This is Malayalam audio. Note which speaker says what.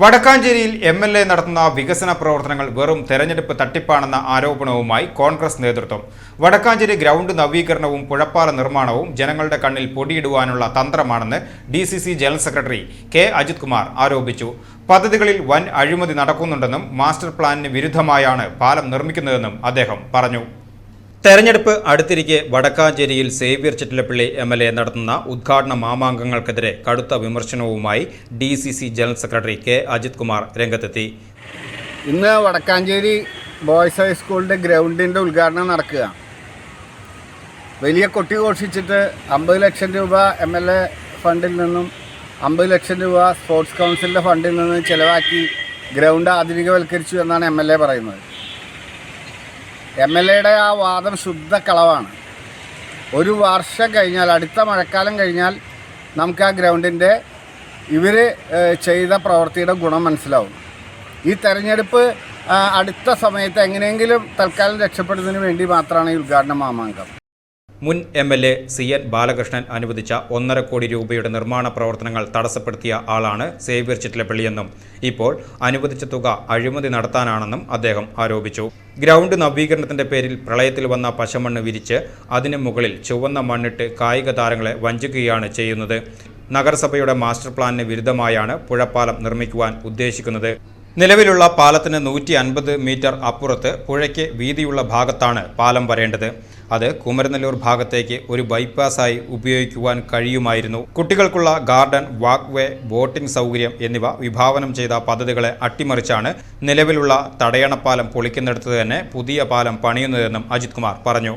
Speaker 1: വടക്കാഞ്ചേരിയിൽ എം എൽ എ നടത്തുന്ന വികസന പ്രവർത്തനങ്ങൾ വെറും തെരഞ്ഞെടുപ്പ് തട്ടിപ്പാണെന്ന ആരോപണവുമായി കോൺഗ്രസ് നേതൃത്വം. വടക്കാഞ്ചേരി ഗ്രൗണ്ട് നവീകരണവും പുഴപ്പാല നിർമ്മാണവും ജനങ്ങളുടെ കണ്ണിൽ പൊടിയിടുവാനുള്ള തന്ത്രമാണെന്ന് D general secretary K Ajith Kumar ആരോപിച്ചു. പദ്ധതികളിൽ വൻ അഴിമതി നടക്കുന്നുണ്ടെന്നും മാസ്റ്റർ പ്ലാനിന് വിരുദ്ധമായാണ് പാലം നിർമ്മിക്കുന്നതെന്നും അദ്ദേഹം പറഞ്ഞു. തെരഞ്ഞെടുപ്പ് അടുത്തിരിക്കെ വടക്കാഞ്ചേരിയിൽ Xavier Chittilappilly M L A നടത്തുന്ന ഉദ്ഘാടന മാമാങ്കങ്ങൾക്കെതിരെ കടുത്ത വിമർശനവുമായി D C C general secretary K Ajith Kumar രംഗത്തെത്തി.
Speaker 2: ഇന്ന് വടക്കാഞ്ചേരി ബോയ്സ് ഹൈസ്കൂളിന്റെ ഗ്രൗണ്ടിന്റെ ഉദ്ഘാടനം നടക്കുക. വലിയ കൊട്ടി ഘോഷിച്ചിട്ട് അമ്പത് ലക്ഷം രൂപ എം എൽ എ ഫണ്ടിൽ നിന്നും അമ്പത് ലക്ഷം രൂപ സ്പോർട്സ് കൗൺസിലിന്റെ ഫണ്ടിൽ നിന്നും ചിലവാക്കി ഗ്രൗണ്ട് ആധുനികവൽക്കരിച്ചു എന്നാണ് എം എൽ എ പറയുന്നത്. എം എൽ എയുടെ ആ വാദം ശുദ്ധ കളവാണ്. ഒരു വർഷം കഴിഞ്ഞാൽ അടുത്ത മഴക്കാലം കഴിഞ്ഞാൽ നമുക്ക് ആ ഗ്രൗണ്ടിന്റെ ഇവർ ചെയ്ത പ്രവൃത്തിയുടെ ഗുണം മനസ്സിലാവും. ഈ തെരഞ്ഞെടുപ്പ് അടുത്ത സമയത്ത് എങ്ങനെയെങ്കിലും തൽക്കാലം രക്ഷപ്പെടുന്നതിന് വേണ്ടി മാത്രമാണ് ഈ ഉദ്ഘാടന മാമാങ്കം.
Speaker 1: മുൻ M L A C N Balakrishnan അനുവദിച്ച ഒന്നര കോടി രൂപയുടെ നിർമ്മാണ പ്രവർത്തനങ്ങൾ തടസ്സപ്പെടുത്തിയ ആളാണ് സേവ്യർ ചിറ്റിലപ്പള്ളിയെന്നും ഇപ്പോൾ അനുവദിച്ച തുക അഴിമതി നടത്താനാണെന്നും അദ്ദേഹം ആരോപിച്ചു. ഗ്രൗണ്ട് നവീകരണത്തിന്റെ പേരിൽ പ്രളയത്തിൽ വന്ന പശമണ്ണ് വിരിച്ച് അതിന് മുകളിൽ ചുവന്ന മണ്ണിട്ട് കായിക താരങ്ങളെ വഞ്ചിക്കുകയാണ് ചെയ്യുന്നത്. നഗരസഭയുടെ മാസ്റ്റർ പ്ലാനിന് വിരുദ്ധമായാണ് പുഴപ്പാലം നിർമ്മിക്കുവാൻ ഉദ്ദേശിക്കുന്നത്. നിലവിലുള്ള പാലത്തിന് നൂറ്റി അൻപത് മീറ്റർ അപ്പുറത്ത് പുഴയ്ക്ക് വീതിയുള്ള ഭാഗത്താണ് പാലം വരേണ്ടത്. അത് കുമരനെല്ലൂർ ഭാഗത്തേക്ക് ഒരു ബൈപ്പാസായി ഉപയോഗിക്കുവാൻ കഴിയുമായിരുന്നു. കുട്ടികൾക്കുള്ള ഗാർഡൻ വാക്ക് വേ ബോട്ടിംഗ് സൗകര്യം എന്നിവ വിഭാവനം ചെയ്ത പദ്ധതികളെ അട്ടിമറിച്ചാണ് നിലവിലുള്ള തടയണപ്പാലം പൊളിക്കുന്നിടത്ത് തന്നെ പുതിയ പാലം പണിയുന്നതെന്നും അജിത് കുമാർ പറഞ്ഞു.